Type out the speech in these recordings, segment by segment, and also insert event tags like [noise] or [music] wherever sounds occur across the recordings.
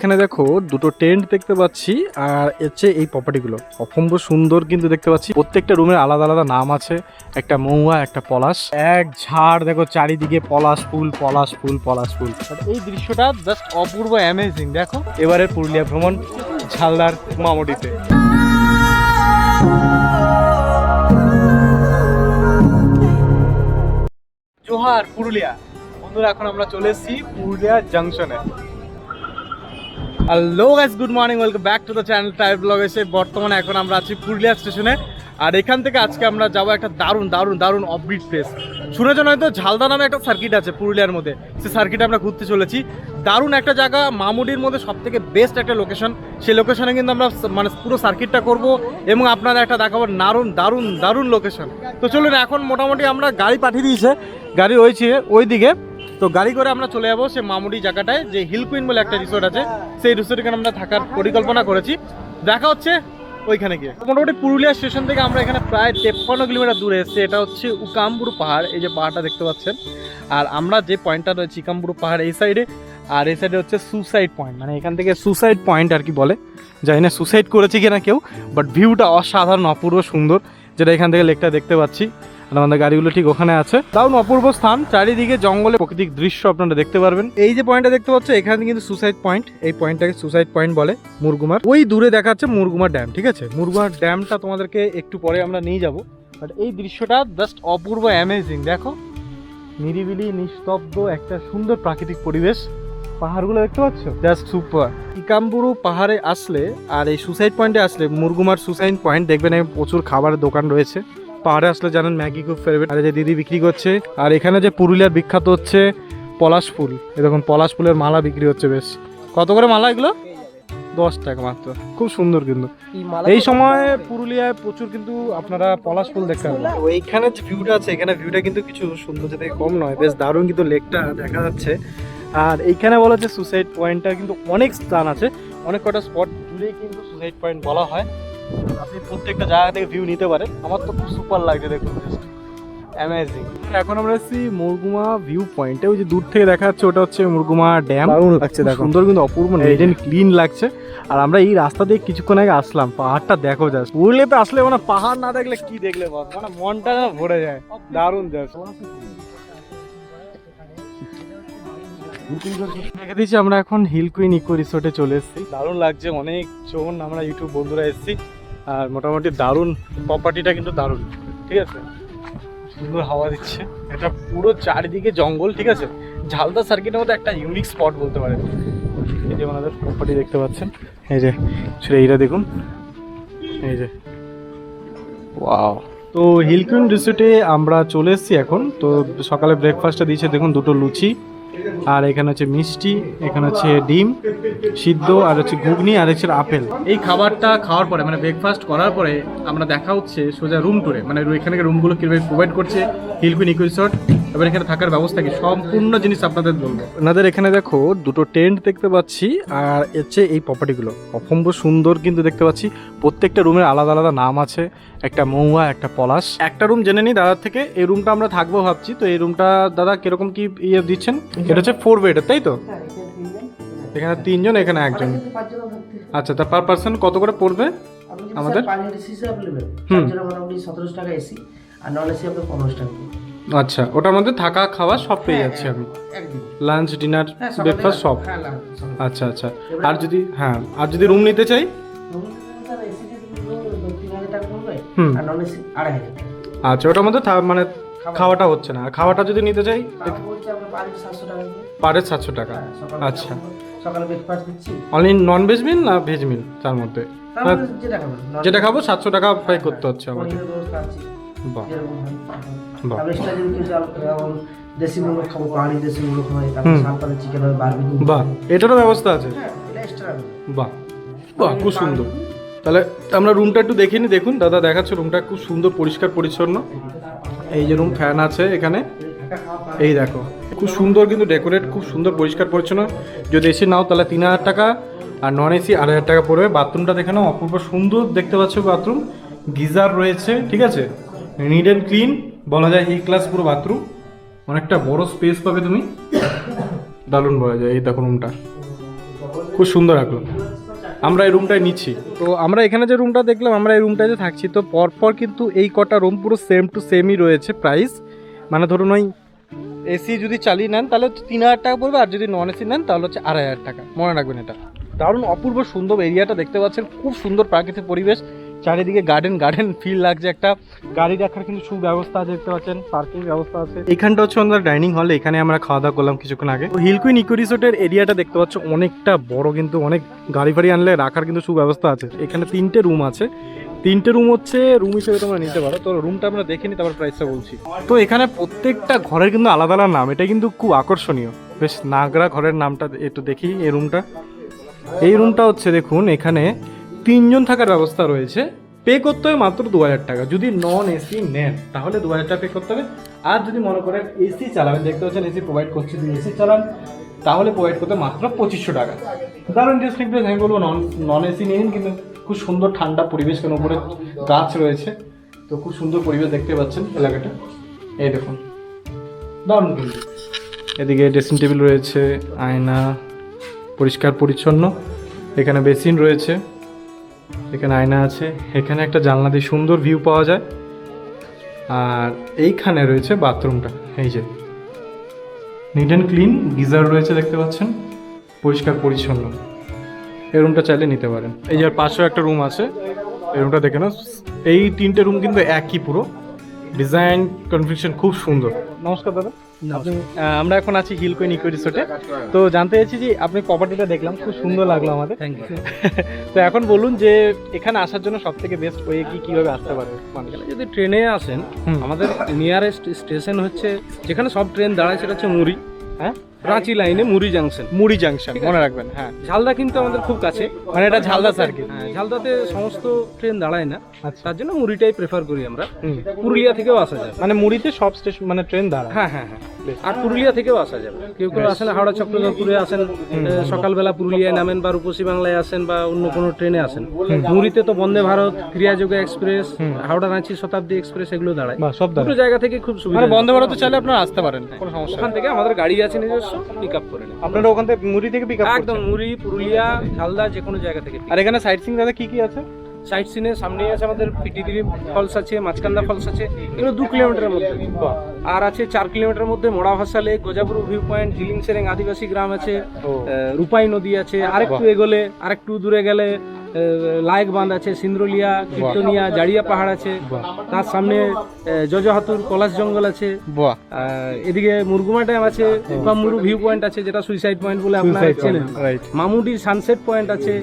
এখানে দেখো দুটো টেন্ট দেখতে পাচ্ছি, আর হচ্ছে এই প্রপার্টিগুলো অসম্ভ সুন্দর কিন্তু দেখতে পাচ্ছি। প্রত্যেকটা রুমের আলাদা আলাদা নাম আছে। একটা মৌয়া একটা পলাশ। এক ঝাড়, দেখো চারিদিকে পলাশ ফুল পলাশ ফুল পলাশ ফুল। এই দৃশ্যটা জাস্ট অপূর্ব অ্যামেজিং দেখো। এবারের পুরুলিয়া ভ্রমণ, ঝালদার মামুডিতে জোহার, পুরুলিয়া। বন্ধুরা, এখন আমরা চলে এসেছি Purulia জাংশনে hello guys good morning welcome back to the channel type blog এসে বর্তমানে এখন আমরা আছি পুরুলিয়া স্টেশনে। আর এখান থেকে আজকে আমরা যাব একটা দারুণ দারুণ দারুণ অফবিট প্লেস শুনেছেন হয়তো, ঝালদা নামে একটা সার্কিট আছে পুরুলিয়ার মধ্যে। সে সার্কিটে আমরা ঘুরতে চলেছি। দারুণ একটা জায়গা, মামুডির মধ্যে সব থেকে বেস্ট একটা লোকেশন সেই লোকেশনে কিন্তু আমরা মানে পুরো সার্কিটটা করব এবং আপনারা একটা দেখাবো দারুণ দারুণ দারুণ লোকেশন তো চলুন, এখন মোটামুটি আমরা গাড়ি পাঠিয়ে দিয়েছে। গাড়ি ওইছে ওই দিকে তো গাড়ি করে আমরা চলে যাব সে মামুডি জায়গাটায়, যে হিল কুইন বলে একটা রিসোর্ট আছে। সেই রিসোর্টে আমরা থাকার পরিকল্পনা করেছি। দেখা হচ্ছে ওইখানে গিয়ে। মোটামুটি পুরুলিয়া স্টেশন থেকে আমরা এখানে প্রায় তেপ্পান্ন কিলোমিটার দূরে এসেছি। এটা হচ্ছে উকামবুরু পাহাড়, এই যে পাহাড়টা দেখতে পাচ্ছেন। আর আমরা যে পয়েন্টটা রয়েছে ইকামবুরু পাহাড়, এই সাইডে আর এই সাইডে হচ্ছে সুসাইড পয়েন্ট মানে এখান থেকে সুসাইড পয়েন্ট আর কি বলে। জানি না সুসাইড করেছে কিনা কেউ বাট ভিউটা অসাধারণ, অপূর্ব সুন্দর। যেটা এখান থেকে লেকটা দেখতে পাচ্ছি। আমাদের গাড়িগুলো ঠিক ওখানে আছে। দারুণ অপূর্ব স্থান, চারিদিকে জঙ্গলে প্রাকৃতিক দৃশ্য আপনারা দেখতে পারবেন। এই যে পয়েন্টটা দেখতে পাচ্ছ, এখানে কিন্তু সুসাইড পয়েন্ট এই পয়েন্টটাকে সুসাইড পয়েন্ট বলে মুরগুমার। ওই দূরে দেখাচ্ছে মুরগুমার ড্যাম ঠিক আছে? মুরগুমার ড্যামটা তোমাদেরকে একটু পরে আমরা নিয়ে যাব। বাট এই দৃশ্যটা জাস্ট অপূর্ব অ্যামেজিং দেখো। নিরিবিলি, নিস্তব্ধ, একটা সুন্দর প্রাকৃতিক পরিবেশ। পাহাড়গুলো দেখতে পাচ্ছ? জাস্ট সুপার ইকাম্বুরু পাহাড়ে আসলে, আর এই সুসাইড পয়েন্টে আসলে মুরগুমার সুসাইড পয়েন্ট দেখবেন প্রচুর খাবারের দোকান রয়েছে। পাহাড়ে আসলে জানেন ম্যাগি খুব ফেভারিট আর যে দিদি বিক্রি করছে আর এখানে যে পুরুলিয়ার বিখ্যাত হচ্ছে পলাশ ফুল। এরকম পলাশ ফুলের মালা বিক্রি হচ্ছে বেশ। কত করে মালা এগুলো? দশ টাকা মাত্র। খুব সুন্দর কিন্তু। এই সময় পুরুলিয়ায় প্রচুর কিন্তু আপনারা পলাশ ফুল দেখতে পাবেন। ওইখানে যে ভিউটা আছে এখানে ভিউটা কিন্তু কিছু সৌন্দর্য থেকে কম নয়। বেশ দারুণ কিন্তু লেকটা দেখা যাচ্ছে। আর এইখানে বলা যে সুসাইড পয়েন্টটা কিন্তু অনেক স্থান আছে। অনেক কটা স্পট জুড়েই কিন্তু সুসাইড পয়েন্ট বলা হয়। আপনি প্রত্যেকটা জায়গা থেকে ভিউ নিতে পারেন। আমার তো খুব সুপার লাগছে দেখুন জাস্ট অ্যামেজিং এখন আমরা এসেছি মুরগুমা ভিউ পয়েন্টে ওই যে দূর থেকে দেখা যাচ্ছে ওটা হচ্ছে মুরগুমা ড্যাম দারুণ লাগছে দেখো। সুন্দর কিন্তু অপূর্ব নিট ক্লিন লাগছে। আর আমরা এই রাস্তা দিয়ে কিছুক্ষণ আগে আসলাম পাহাড়টা দেখো জাস্ট পুরুলিয়াতে আসলে মানে পাহাড় না দেখলে কি দেখলে বল মানে মনটা না ভরে যায়। দারুণ জাস্ট দেখে দিচ্ছি আমরা এখন হিল কুইন ইকো রিসোর্টে চলে এসেছি। দারুণ লাগছে অনেক জন আমরা ইউটিউব বন্ধুরা এসেছি। আর মোটামুটি দারুণ প্রপার্টিটা কিন্তু দারুণ, ঠিক আছে? সুন্দর হাওয়া দিচ্ছে। এটা পুরো চারিদিকে জঙ্গল, ঠিক আছে? ঝালদা সার্কিটের মধ্যে একটা ইউনিক স্পট বলতে পারেন। এই যে ওনাদের প্রপার্টি দেখতে পাচ্ছেন। এই যে সেটা এইটা দেখুন। এই যে। ওয়াও তো হিলকুইন রিসোর্টে আমরা চলে এসেছি এখন। তো সকালে ব্রেকফাস্টটা দিয়েছে, দেখুন, দুটো লুচি। আর এখানে হচ্ছে মিষ্টি এখানে হচ্ছে ডিম সিদ্ধ আর হচ্ছে ঘুগনি আর হচ্ছে আপেল। এই খাবারটা খাওয়ার পরে মানে ব্রেকফাস্ট করার পরে আমরা দেখা হচ্ছে সোজা রুম টুরে মানে এখানে রুমগুলো কীভাবে প্রোভাইড করছে হিলকুইন ইকো রিসোর্ট এবার এখানে থাকার ব্যবস্থা কি? সম্পূর্ণ জিনিস আপনাদের বলব। আপনাদের এখানে দেখো দুটো টেন্ট দেখতে পাচ্ছি আর হচ্ছে এই প্রপার্টিগুলো অসম্ভব সুন্দর কিন্তু দেখতে পাচ্ছি। প্রত্যেকটা রুমের আলাদা আলাদা নাম আছে। একটা মৌয়া একটা পলাশ। একটা রুম জেনে নিই দাদার থেকে এই রুমটা আমরা থাকব ভাবছি। তো এই রুমটা দাদা কীরকম কি ইয়ে দিচ্ছেন? এটা হচ্ছে ফোর বেডের তাই তো? এখানে তিনজন এখানে একজন। আচ্ছা তা পার পার্সন কত করে পড়বে আমাদের? হুম। তার জন্য মোটামুটি সতেরোশো টাকা এসি আর নন এসি আপনার পনেরোশো টাকা আচ্ছা ওটার মধ্যে থাকা খাওয়া সব পেয়ে যাচ্ছি আমি। লাঞ্চ ডিনার হ্যাঁ ব্রেকফাস্ট সব। হ্যাঁ। আচ্ছা আচ্ছা। আর যদি হ্যাঁ আর যদি রুম নিতে চাই? হুম। আচ্ছা ওটার মধ্যে মানে খাওয়াটা হচ্ছে না। আর খাওয়াটা যদি নিতে চাই পার সাতশো টাকা পারে সাতশো টাকা। হ্যাঁ, আচ্ছা। সকালে ব্রেকফাস্ট দিচ্ছি। অনলি নন ভেজ মিল না ভেজ মিল তার মধ্যে? যেটা খাব সাতশো টাকা পে করতে হচ্ছে আমাকে। বাহ। বাহ। তারপরে extra যদি কেউ চাল- যেমন দেশি মুরগ খাব পাহাড়ি দেশি মুরগ হয় তারপরে হুম। চিকেন হয় বারবিকিউ বাহ এটারও ব্যবস্থা আছে? হ্যাঁ বাহ বাহ খুব সুন্দর। তাহলে আমরা রুমটা একটু দেখিনি দেখুন। দাদা দেখাচ্ছে রুমটা খুব সুন্দর পরিষ্কার পরিচ্ছন্ন। এই যে রুম ফ্যান আছে এখানে। এই দেখো, খুব সুন্দর কিন্তু ডেকোরেট খুব সুন্দর পরিষ্কার পরিচ্ছন্ন। যদি এসি নাও তাহলে তিন হাজার টাকা, আর নন এসি আড়াই হাজার টাকা পড়বে। বাথরুমটা দেখে নাও, অপূর্ব সুন্দর দেখতে পাচ্ছ বাথরুম গিজার রয়েছে, ঠিক আছে? নিড অ্যান্ড ক্লিন বলা যায় এই ক্লাস পুরো বাথরুম অনেকটা বড় স্পেস পাবে তুমি। দারুণ বলা যায়, এই দেখো রুমটা খুব সুন্দর রাখল আমরা এই রুমটাই নিচ্ছি। তো আমরা এখানে যে রুমটা দেখলাম, আমরা এই রুমটায় যে থাকছি, তো পরপর কিন্তু এই কটা রুম পুরো সেম টু সেমই রয়েছে প্রাইস মানে ধরুন ওই এসি যদি চালিয়ে নেন, তাহলে তিন হাজার টাকা পড়বে, আর যদি নন এসি নেন, তাহলে হচ্ছে আড়াই হাজার টাকা। মনে রাখবেন এটা। দারুণ অপূর্ব সুন্দর এরিয়াটা দেখতে পাচ্ছেন। খুব সুন্দর প্রাকৃতিক পরিবেশ। চারিদিকে গার্ডেন গার্ডেন ফিল লাগছে একটা। গাড়ি রাখার কিন্তু সুব্যবস্থা আছে দেখতে পাচ্ছেন পার্কিং ব্যবস্থা আছে। এখানটা হচ্ছে আমাদের ডাইনিং হল এখানে আমরা খাওয়া দাওয়া করলাম কিছুক্ষণ আগে। তো হিলকুইন ইকো রিসোর্টের এরিয়াটা দেখতে পাচ্ছ, অনেকটা বড় কিন্তু, অনেক গাড়ি ফাড়ি আনলে রাখার কিন্তু সুব্যবস্থা আছে। এখানে তিনটে রুম আছে। তিনটে রুম হচ্ছে রুম হিসেবে তোমরা নিতে পারো। তো রুমটা আমরা দেখে নিই তারপর প্রাইসটা বলছি। তো এখানে প্রত্যেকটা ঘরের কিন্তু আলাদা আলাদা নাম। এটা কিন্তু খুব আকর্ষণীয়। বেশ নাগরা ঘরের নামটা একটু দেখি এই রুমটা এই রুমটা হচ্ছে, দেখুন, এখানে তিনজন থাকার ব্যবস্থা রয়েছে। পে করতে হবে মাত্র দু হাজার টাকা। যদি নন এসি নেন, তাহলে দু হাজার টাকা পে করতে হবে। আর যদি মনে করেন এসি চালাবেন, দেখতে পাচ্ছেন এসি প্রোভাইড করছে, যদি এসি চালান, তাহলে প্রোভাইড করতে মাত্র পঁচিশশো টাকা। দারুণ ইন্টারেস্টিং প্লেস আমি বলব নন নন এসি নিন, কিন্তু খুব সুন্দর ঠান্ডা পরিবেশ কেন উপরে গাছ রয়েছে। তো খুব সুন্দর পরিবেশ দেখতে পাচ্ছেন এলাকাটা। এই দেখুন। দারুণ কিন্তু। এদিকে ড্রেসিং টেবিল রয়েছে, আয়না, পরিষ্কার পরিচ্ছন্ন। এখানে বেসিন রয়েছে। এখানে আয়না আছে। এখানে একটা জানলা দিয়ে সুন্দর ভিউ পাওয়া যায়। আর এইখানে রয়েছে বাথরুমটা। এই যে। নিট অ্যান্ড ক্লিন গিজার রয়েছে দেখতে পাচ্ছেন। পরিষ্কার, পরিচ্ছন্ন। এই রুমটা চাইলে নিতে পারেন। এই যে পাশেও একটা রুম আছে। এই রুমটা দেখে না এই তিনটে রুম কিন্তু একই পুরো। ডিজাইন কনফিউশন খুব সুন্দর। নমস্কার দাদা। আপনি আমরা এখন আছি হিল কোয়েন ইকো রিসোর্টে তো জানতে চাইছি যে আপনি প্রপার্টিটা দেখলাম খুব সুন্দর লাগল আমাদের। থ্যাংক ইউ [laughs] তো এখন বলুন যে এখানে আসার জন্য সব থেকে বেস্ট ওয়ে কি কীভাবে আসতে পারবে যদি ট্রেনে আসেন আমাদের নিয়ারেস্ট স্টেশন হচ্ছে যেখানে সব ট্রেন দাঁড়ায় সেটা হচ্ছে মুড়ি। হ্যাঁ? রাঁচি লাইনে মুড়ি জাংশন মুড়ি জাংশন মনে রাখবেন হ্যাঁ। ঝালদা কিন্তু আমাদের খুব কাছে। মানে এটা ঝালদা সার্কিট হ্যাঁ ঝালদাতে সমস্ত ট্রেন দাঁড়ায় না। আচ্ছা। তার জন্য মুড়িটাই প্রেফার করি আমরা। পুরুলিয়া থেকেও আসা যায়। মানে মুড়িতে সব স্টেশন মানে ট্রেন দাঁড়ায়। হ্যাঁ হ্যাঁ হ্যাঁ। আর পুরুলিয়া থেকেও আসা যাবে। কেউ কেউ আসেন হাওড়া চক্রধরপুরে আসেন সকালবেলা পুরুলিয়ায় নামেন বা রূপসী বাংলায় আসেন বা অন্য কোনো ট্রেনে আসেন। মুড়িতে তো বন্দে ভারত ক্রিয়াযোগা এক্সপ্রেস হাওড়া রাঁচি শতাব্দী এক্সপ্রেস এগুলো দাঁড়ায়। সব দুটো জায়গা থেকে খুব সুবিধা বন্দে বন্ধ ভারত চাইলে আপনারা আসতে পারেন কোনো সমস্যা ওখান থেকে আমাদের গাড়ি আছে নিজস্ব পিক আপ করে আপনারা ওখান থেকে মুড়ি থেকে পিক আপ একদম মুড়ি পুরুলিয়া ঝালদা যে কোনো জায়গা থেকে আর এখানে সাইট সিং দাদা কি কি আছে? সাইড সিনে সামনে আছে আমাদের পিটিদিরি ফলস আছে মাঝকান্দা ফলস আছে এগুলো দু কিলোমিটারের মধ্যে। আর আছে চার কিলোমিটারের মধ্যে মোড়া ভাষা lake Gajapur view point Jiling Sereng আদিবাসী গ্রাম আছে রূপাই নদী আছে আরেকটু এগোলে আরেকটু দূরে গেলে লায়েক বাঁধ আছে সিন্দ্রলিয়া কীর্তনিয়া জাড়িয়া পাহাড় আছে। তার সামনে জজহাতুর পলাশ জঙ্গল আছে। এদিকে মুরগুমা ড্যাম আছে পাম্মুরু ভিউ পয়েন্ট আছে যেটা সুইসাইড পয়েন্ট বলে আপনারা চেনেন। মামুডি সানসেট পয়েন্ট আছে।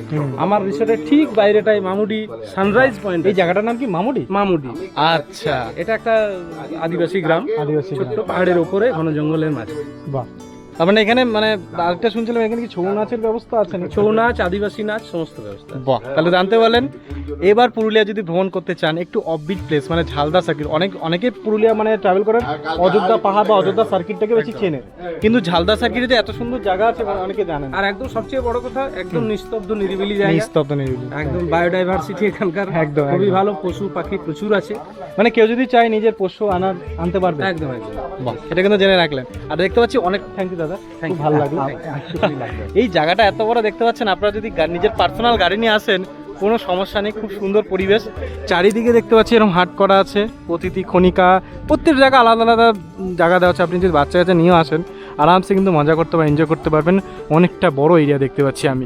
আমার রিসোর্টের ঠিক বাইরেটাই মামুডি সানরাইজ পয়েন্ট এই জায়গাটার নাম কি? মামুডি? মামুডি। আচ্ছা। এটা একটা আদিবাসী গ্রাম আদিবাসী ছোট্ট পাহাড়ের উপরে ঘন জঙ্গলের মাঝে। বাহ। তার মানে এখানে মানে আরেকটা শুনছিলাম এখানে কি ছৌ নাচের ব্যবস্থা আছে নাকি? ছৌ নাচ আদিবাসী নাচ সমস্ত ব্যবস্থা বাহ তাহলে জানতে পারলেন এবার পুরুলিয়া যদি ভ্রমণ করতে চান একটু অফবিট প্লেস মানে ঝালদা সার্কিট অনেক অনেকে পুরুলিয়া মানে ট্রাভেল করেন অযোধ্যা পাহাড় বা অযোধ্যা সার্কিটটাকে বেশি চেনে। কিন্তু ঝালদা সার্কিটে যে এত সুন্দর জায়গা আছে মানে অনেকে জানেন আর একদম সবচেয়ে বড় কথা একদম নিস্তব্ধ নিরিবিলি জায়গা। নিস্তব্ধ নিরিবিলি। একদম বায়োডাইভার্সিটি এখানকার। একদম, খুবই ভালো পশু পাখি প্রচুর আছে। মানে কেউ যদি চায় নিজের পোষ্য আনার আনতে পারবে। একদম একদম। বাহ এটা কিন্তু জেনে রাখলেন। আর দেখতে পাচ্ছি অনেক থ্যাংক ইউ দাদা খুব ভালো লাগল। এই জায়গাটা এত বড় দেখতে পাচ্ছেন আপনারা যদি নিজের পার্সোনাল গাড়ি নিয়ে আসেন কোনো সমস্যা নেই খুব সুন্দর পরিবেশ। চারিদিকে দেখতে পাচ্ছি এরকম হাট করা আছে প্রতিটি খনিকা প্রত্যেক জায়গা আলাদা আলাদা জায়গা দেওয়া আছে। আপনি যদি বাচ্চা কাচ্চা নিয়েও আসেন আরামসে কিন্তু মজা করতে পারবেন এনজয় করতে পারবেন। অনেকটা বড় এরিয়া দেখতে পাচ্ছি আমি।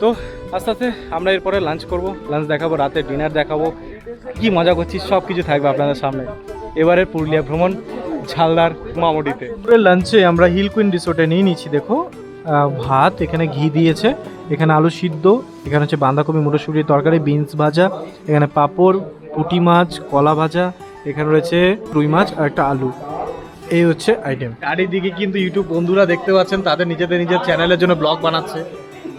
তো আস্তে আস্তে আমরা এরপরে লাঞ্চ করব। লাঞ্চ দেখাবো রাতে ডিনার দেখাবো। কি মজা করছি সব কিছু থাকবে আপনাদের সামনে। এবারের পুরুলিয়া ভ্রমণ। ঝালদার মামুডিতে লাঞ্চে আমরা হিল কুইন রিসোর্টে নিয়ে নিচ্ছি দেখো। ভাত এখানে ঘি দিয়েছে এখানে আলু সিদ্ধ এখানে হচ্ছে বাঁধাকপি মুরসুরির তরকারি বিনস ভাজা এখানে পাঁপড় পুঁটি মাছ কলা ভাজা এখানে রয়েছে রুই মাছ আর একটা আলু। এই হচ্ছে আইটেম চারিদিকে কিন্তু ইউটিউব বন্ধুরা দেখতে পাচ্ছেন তাদের নিজেদের নিজের চ্যানেলের জন্য ব্লগ বানাচ্ছে।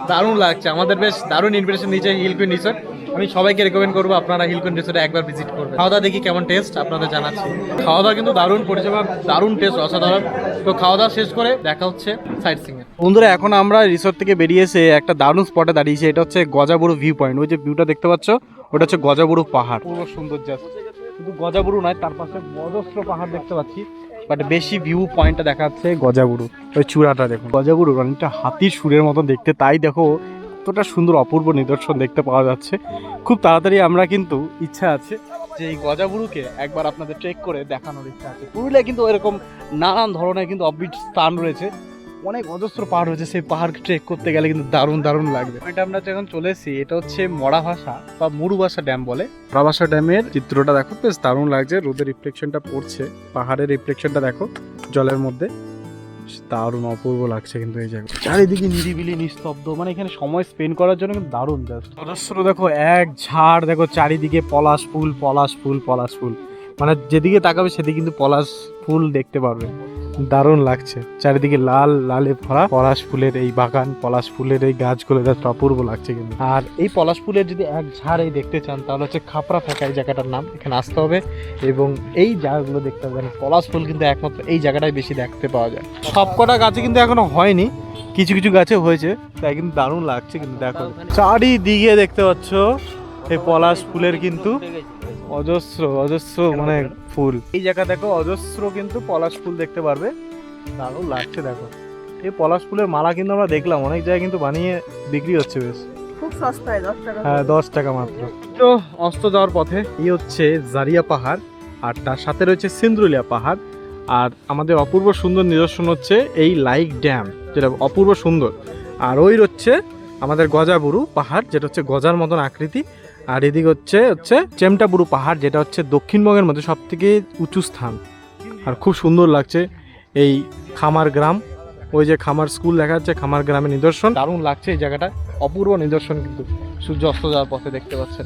দারুণ লাগছে আমাদের বেশ দারুণ ইনভিটেশন দিয়েছে হিলকুইন রিসোর্ট। আমি সবাইকে রেকমেন্ড করব আপনারা হিলকুইন রিসোর্টে একবার ভিজিট করবেন। খাওয়া দাওয়া দেখি কেমন টেস্ট আপনাদের জানাচ্ছি। খাওয়া দাওয়া কিন্তু দারুণ পরিষেবা দারুণ টেস্ট অসাধারণ। তো খাওয়া দাওয়া শেষ করে দেখা হচ্ছে সাইট সিং বন্ধুরা এখন আমরা রিসোর্ট থেকে বেরিয়ে এসে একটা দারুণ স্পটে দাঁড়িয়েছি এটা হচ্ছে গজাবুরু ভিউ পয়েন্ট ওই যে ভিউটা দেখতে পাচ্ছ ওটা হচ্ছে গজাবুরু পাহাড়। পুরো সুন্দর জাস্ট শুধু গজাবুরু নয় তার পাশে অজস্র পাহাড় দেখতে পাচ্ছি বাট বেশি ভিউ পয়েন্টটা দেখাচ্ছে গজাগুরু ওই চূড়াটা দেখুন। গজাগুরু অনেকটা হাতির সুরের মতো দেখতে। তাই দেখো কতটা সুন্দর অপূর্ব নিদর্শন দেখতে পাওয়া যাচ্ছে। খুব তাড়াতাড়ি আমরা কিন্তু ইচ্ছা আছে যে এই গজাগুরুকে একবার আপনাদের ট্রেক করে দেখানোর ইচ্ছা আছে। পুরুলিয়ায় কিন্তু এরকম নানান ধরনের কিন্তু অববিট স্থান রয়েছে। অনেক অজস্র পাহাড় রয়েছে, সেই পাহাড় ট্রেক করতে গেলে কিন্তু দারুণ দারুণ লাগবে। এটা আমরা যখন চলে এসেছি, এটা হচ্ছে মরা ভাষা বা মুরুবাসা ড্যাম বলে। মরাভাষা ড্যামের চিত্রটা দেখো, বেশ দারুণ লাগছে। রোদের রিফ্লেকশনটা পড়ছে, পাহাড়ের রিফ্লেকশনটা দেখো, জলের মধ্যে। দারুণ, অপূর্ব লাগছে কিন্তু এই জায়গা চারিদিকে নিরিবিলি, নিস্তব্ধ। মানে এখানে সময় স্পেন্ড করার জন্য কিন্তু দারুণ জাস্ট দেখো, এক ঝাড়, দেখো, চারিদিকে পলাশ ফুল পলাশ ফুল পলাশ ফুল। মানে যেদিকে তাকাবে সেদিকে কিন্তু পলাশ ফুল দেখতে পারবে। দারুণ লাগছে। চারিদিকে লাল, লালে ভরা পলাশ ফুলের এই বাগান, পলাশ ফুলের এই গাছগুলো জাস্ট অপূর্ব লাগছে কিন্তু। আর এই পলাশ ফুলের যদি এক ঝাড় দেখতে চান, তাহলে হচ্ছে খাপড়া ফাঁকা এই জায়গাটার নাম এখানে আসতে হবে এবং এই জায়গাগুলো দেখতে কারণ পলাশ ফুল কিন্তু একমাত্র এই জায়গাটাই বেশি দেখতে পাওয়া যায়। সবকটা গাছে কিন্তু এখনও হয়নি, কিছু কিছু গাছে হয়েছে, তাই কিন্তু দারুণ লাগছে কিন্তু দেখো। চারিদিকে দেখতে পাচ্ছ, এই পলাশ ফুলের কিন্তু অজস্র অজস্র মানে ফুল। এই জায়গা দেখো অজস্র কিন্তু পলাশ ফুল দেখতে পারবে। দারুণ লাগছে দেখো। এই পলাশ ফুলের মালা কিন্তু আমরা দেখলাম অনেক জায়গায় কিন্তু বানিয়ে বিক্রি হচ্ছে বেশ। খুব সস্তায় দশ টাকা হ্যাঁ দশ টাকা মাত্র। তো অস্ত যাওয়ার পথে এই হচ্ছে জারিয়া পাহাড় আর তার সাথে রয়েছে সিন্দ্রুলিয়া পাহাড় আর আমাদের অপূর্ব সুন্দর নিদর্শন হচ্ছে এই লাইক ড্যাম যেটা অপূর্ব সুন্দর। আর ওই হচ্ছে আমাদের গজাবুরু পাহাড় যেটা হচ্ছে গজার মতন আকৃতি আর এদিকে হচ্ছে হচ্ছে চেমটাবুরু পাহাড়, যেটা হচ্ছে দক্ষিণবঙ্গের মধ্যে সব থেকে উঁচু স্থান। আর খুব সুন্দর লাগছে এই খামার গ্রাম। ওই যে খামার স্কুল দেখা যাচ্ছে, খামার গ্রামের নিদর্শন। দারুণ লাগছে এই জায়গাটা। অপূর্ব নিদর্শন কিন্তু। সূর্য অস্ত যাওয়ার পথে দেখতে পাচ্ছেন।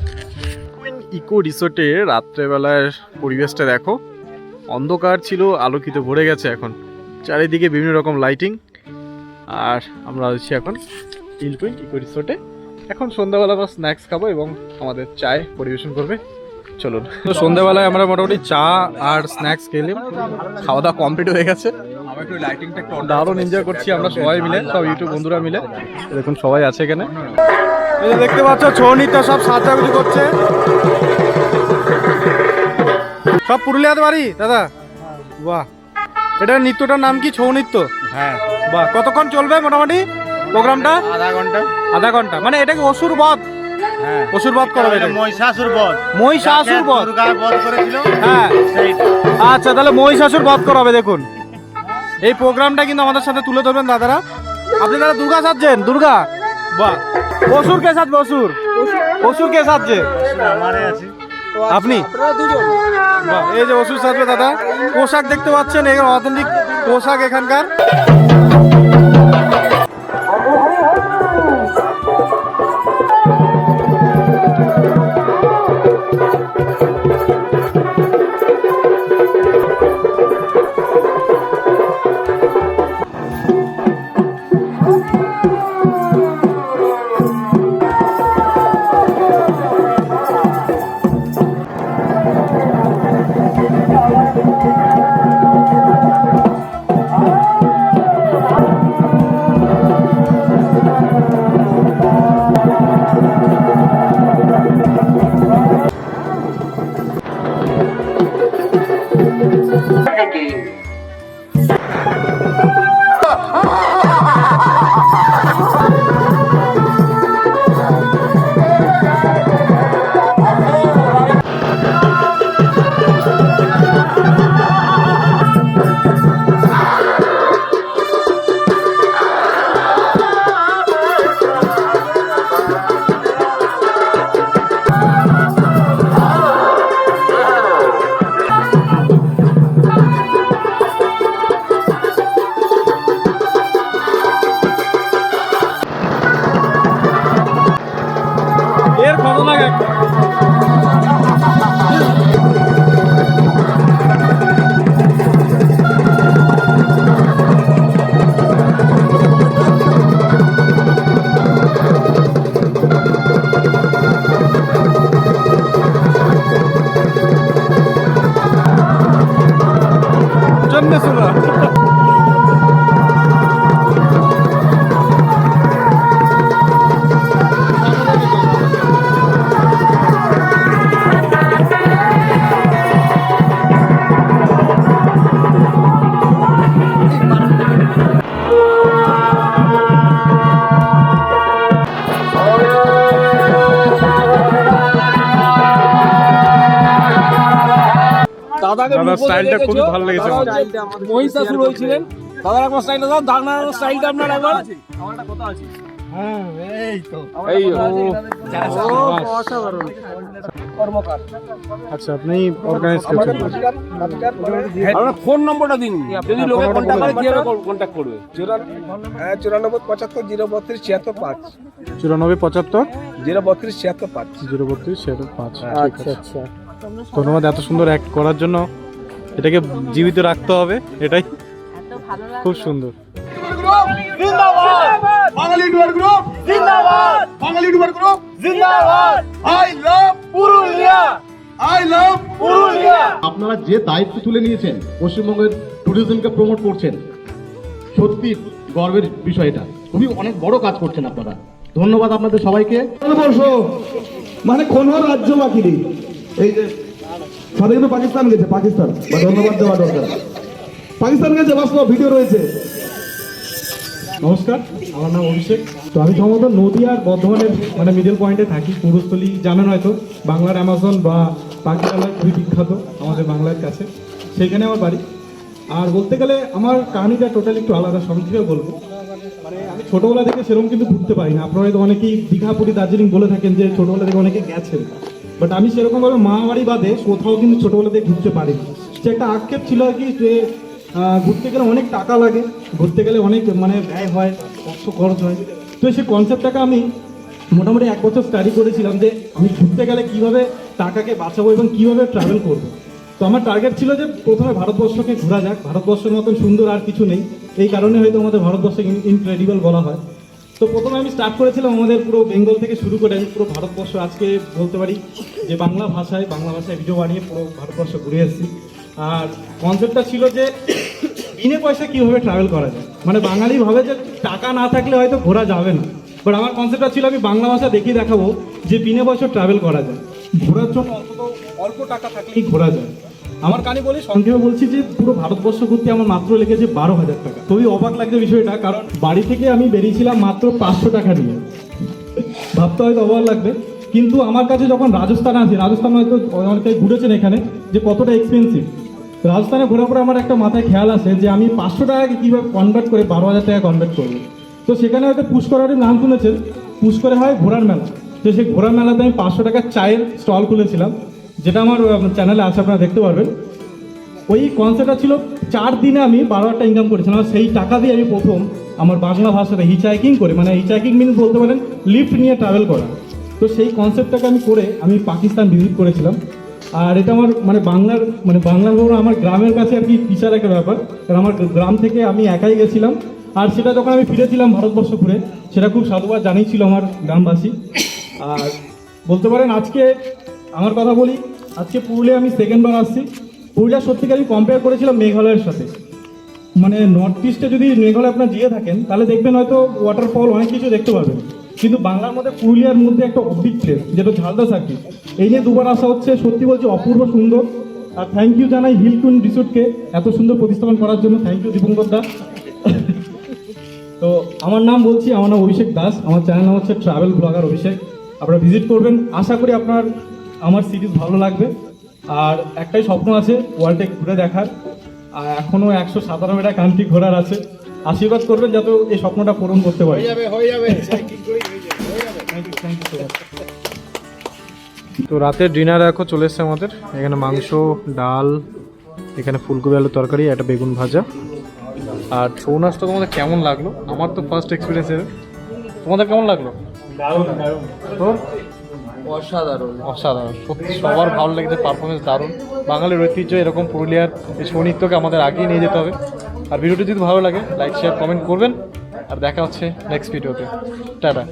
ইকো রিসোর্টে রাত্রেবেলার পরিবেশটা দেখো। অন্ধকার ছিল, আলোকিত ভরে গেছে এখন। চারিদিকে বিভিন্ন রকম লাইটিং আর আমরা আছি এখন ইকো রিসোর্টে এখন সন্ধ্যাবেলা আমরা স্ন্যাক্স খাব এবং আমাদের চায় পরিবেশন করবে। চলুন। তো সন্ধ্যাবেলায় আমরা মোটামুটি চা আর স্ন্যাক্স খেলাম খাওয়া দাওয়া কমপ্লিট হয়ে গেছে। দারুণ এনজয় করছি আমরা সবাই মিলে সব ইউটিউব বন্ধুরা মিলে। দেখুন সবাই আছে এখানে। দেখতে পাচ্ছ ছৌ নৃত্য সব সাজাগুজি করছে। সব পুরুলিয়াতে বাড়ি দাদা? বাহ। এটা নৃত্যটার নাম কি? ছৌ নৃত্য হ্যাঁ। বাহ। কতক্ষণ চলবে মোটামুটি? প্রোগ্রামটা? আধা ঘণ্টা। আধা ঘণ্টা। মানে এটা কি অসুর বধ? হ্যাঁ। অসুর বধ করাবে এটা মহিষাসুর বধ। মহিষাসুর বধ। দুর্গা বধ করেছিল হ্যাঁ। আচ্ছা তাহলে মহিষাসুর বধ করাবে দেখুন। এই প্রোগ্রামটা কিন্তু আমাদের সাথে তুলে ধরবেন দাদারা। আপনি দাদা দুর্গা সাজছেন? দুর্গা? বাহ। অসুর কে সাজবে অসুর? অসুর কে সাজছে? আপনি? এই যে অসুর সাজবে দাদা। পোশাক দেখতে পাচ্ছেন এই অথেন্টিক পোশাক এখানকার। দাদাকে দাদার স্টাইলটা খুবই ভালো লেগেছে দাদা আমার। হচ্ছে মহিষাসুর হয়েছিলেন। দাদার একবার স্টাইলটা দাও দাগ স্টাইলটা আপনার একবার। এই অসাধারণ। কর্মকার। আচ্ছা আপনি অর্গানাইজ করছেন। আপনার ফোন নম্বরটা দিন। যদি লোকে কন্ট্যাক্ট করে কীভাবে কন্ট্যাক্ট করবে। হ্যাঁ চুরানব্বই পঁচাত্তর জিরো বত্রিশ ছিয়াত্তর পাঁচ। চুরানব্বই পঁচাত্তর? জিরো বত্রিশ ছিয়াত্তর পাঁচ। জিরো বত্রিশ সেটা পাঁচ। আচ্ছা আচ্ছা। ধন্যবাদ এত সুন্দর অ্যাক্ট করার জন্য এটাকে জীবিত রাখতে হবে এটাই খুব সুন্দর। বাঙালি ডুয়ার গ্রুপ জিন্দাবাদ! বাঙালি ডুয়ার গ্রুপ জিন্দাবাদ! I love Purulia I love Purulia আপনারা যে দায়িত্ব তুলে নিয়েছেন পশ্চিমবঙ্গের ট্যুরিজমকে প্রমোট করছেন সত্যি গর্বের বিষয় এটা। খুবই অনেক বড় কাজ করছেন আপনারা। ধন্যবাদ আপনাদের সবাইকে। মানে কোনো রাজ্য বাকি নেই? এই যে সাথে কিন্তু পাকিস্তান গেছে পাকিস্তান। বা ধন্যবাদ দেওয়া দরকার। পাকিস্তান গেছে বাস্তব ভিডিও রয়েছে। নমস্কার আমার নাম অভিষেক। তো আমি সম্ভবত নদীয়ার বর্ধমানের মানে মিডল পয়েন্টে থাকি পুরুষতলি জানেন হয়তো বাংলার অ্যামাজন বা পাখিরালয় খুবই বিখ্যাত আমাদের বাংলার কাছে। সেইখানে আমার বাড়ি। আর বলতে গেলে আমার কাহিনিটা টোটালি একটু আলাদা সংক্ষেপে বলব। মানে আমি ছোটোবেলা থেকে সেরকম কিন্তু ঘুরতে পারি না। আপনারা হয়তো অনেকেই দীঘা পুরী দার্জিলিং বলে থাকেন যে ছোটোবেলা থেকে অনেকে গেছেন। বাট আমি সেরকমভাবে মা বাড়ি বাদে কোথাও কিন্তু ছোটোবেলা থেকে ঘুরতে পারিনি। সে একটা আক্ষেপ ছিল আর কি যে ঘুরতে গেলে অনেক টাকা লাগে, ঘুরতে গেলে অনেক মানে ব্যয় হয় অর্থ খরচ হয়। তো সেই কনসেপ্টটাকে আমি মোটামুটি এক বছর স্টাডি করেছিলাম যে, আমি ঘুরতে গেলে কীভাবে টাকাকে বাঁচাবো এবং কীভাবে ট্রাভেল করব। তো আমার টার্গেট ছিল যে, প্রথমে ভারতবর্ষকে ঘোরা যাক। ভারতবর্ষের মতন সুন্দর আর কিছু নেই। এই কারণে হয়তো আমাদের ভারতবর্ষকে ইনক্রেডিবল বলা হয়। তো প্রথমে আমি স্টার্ট করেছিলাম আমাদের পুরো বেঙ্গল থেকে শুরু করে আমি পুরো ভারতবর্ষ আজকে বলতে পারি যে বাংলা ভাষায় বাংলা ভাষায় ভিডিও বানিয়ে পুরো ভারতবর্ষ ঘুরে এসেছি। আর কনসেপ্টটা ছিল যে বিনে পয়সা কীভাবে ট্রাভেল করা যায়? মানে বাঙালি ভাবে যে টাকা না থাকলে হয়তো ঘোরা যাবে না। বাট আমার কনসেপ্টটা ছিল আমি বাংলা ভাষা দেখিয়ে দেখাবো যে বিনে পয়সা ট্রাভেল করা যায়। ঘোরার জন্য অন্তত অল্প টাকা থাকলেই ঘোরা যায়। আমার কানে বলি সংক্ষেপে বলছি যে পুরো ভারতবর্ষ ঘুরতে আমার মাত্র লেগেছে বারো হাজার টাকা। খুবই অবাক লাগছে বিষয়টা, কারণ বাড়ি থেকে আমি বেরিয়েছিলাম মাত্র পাঁচশো টাকা নিয়ে। ভাবতে হয়তো অবাক লাগবে, কিন্তু আমার কাছে যখন রাজস্থান আছে রাজস্থান হয়তো অনেকে ঘুরেছেন এখানে, যে কতটা এক্সপেন্সিভ রাজস্থানে ঘোরার পরে আমার একটা মাথায় খেয়াল আসে যে আমি পাঁচশো টাকাকে কীভাবে কনভার্ট করে বারো হাজার টাকা কনভার্ট করব। তো সেখানে হয়তো পুষ্করের নাম শুনেছেন, পুষ্করে হয় ঘোড়ার মেলা। তো সেই ঘোড়ার মেলাতে আমি পাঁচশো টাকার চায়ের স্টল খুলেছিলাম। যেটা আমার চ্যানেলে আছে, আপনারা দেখতে পারবেন। ওই কনসেপ্টটা ছিল, চার দিনে আমি বারো হাজার ইনকাম করেছিলাম। সেই টাকা দিয়ে আমি প্রথম আমার বাংলা ভাষাতে হিচাইকিং করে। মানে হিচাইকিং মিনস বলতে পারেন লিফ্ট নিয়ে ট্রাভেল করা। তো সেই কনসেপ্টটাকে আমি করে আমি পাকিস্তান ভিজিট করেছিলাম। আর এটা আমার মানে বাংলার মানে বাংলার বড় আমার গ্রামের কাছে আর কি পিছার একটা ব্যাপার। কারণ আমার গ্রাম থেকে আমি একাই গেছিলাম। আর সেটা যখন আমি ফিরেছিলাম ভারতবর্ষ ঘুরে সেটা খুব সাধুবাদ জানিয়েছিল আমার গ্রামবাসী। আর বলতে পারেন, আজকে আমার কথা বলি, আজকে পুরুলিয়া আমি সেকেন্ডবার আসছি। পুরুলিয়া সত্যিকার আমি কম্পেয়ার করেছিলাম মেঘালয়ের সাথে। মানে নর্থ ইস্টে যদি মেঘালয় আপনার গিয়ে থাকেন, তাহলে দেখবেন হয়তো ওয়াটারফল অনেক কিছু দেখতে পাবেন কিন্তু বাংলার মধ্যে পুরুলিয়ার মধ্যে একটা অববিক প্লেস যেটা ঝালদা সার্কিট এই নিয়ে দুবার আসা হচ্ছে, সত্যি বলছি অপূর্ব সুন্দর। আর থ্যাংক ইউ জানাই হিলটুন রিসোর্টকে এত সুন্দর প্রতিস্থাপন করার জন্য। থ্যাংক ইউ দীপঙ্কর দা। তো আমার নাম বলছি, আমার নাম অভিষেক দাস। আমার চ্যানেল নাম হচ্ছে ট্রাভেল ব্লগার অভিষেক। আপনারা ভিজিট করবেন। আশা করি আপনার আমার সিরিজ ভালো লাগবে। আর একটাই স্বপ্ন আছে ওয়ার্ল্ডে ঘুরে দেখার। আর এখনও একশো সাতানব্বইটা কান্ট্রি ঘোরার আছে। আশীর্বাদ করবেন যাতে এই স্বপ্নটা পূরণ করতে পারি। তো রাতের ডিনার এখন চলে এসছে আমাদের। এখানে মাংস ডাল এখানে ফুলকপি আলুর তরকারি একটা বেগুন ভাজা। আর ছৌ নাচটা তোমাদের কেমন লাগল? আমার তো ফার্স্ট এক্সপিরিয়েন্স তোমাদের কেমন লাগল? তোর? অসাধারণ। অসাধারণ। সত্যি সবার ভালো লেগেছে পারফরমেন্স দারুণ। বাঙালির ঐতিহ্য এরকম পুরুলিয়ার এই ছৌ নৃত্যকে আমাদের আগেই নিয়ে যেতে হবে। আর ভিডিওটি যদি ভালো লাগে লাইক শেয়ার কমেন্ট করবেন। আর দেখা হচ্ছে নেক্সট ভিডিওতে টাটা।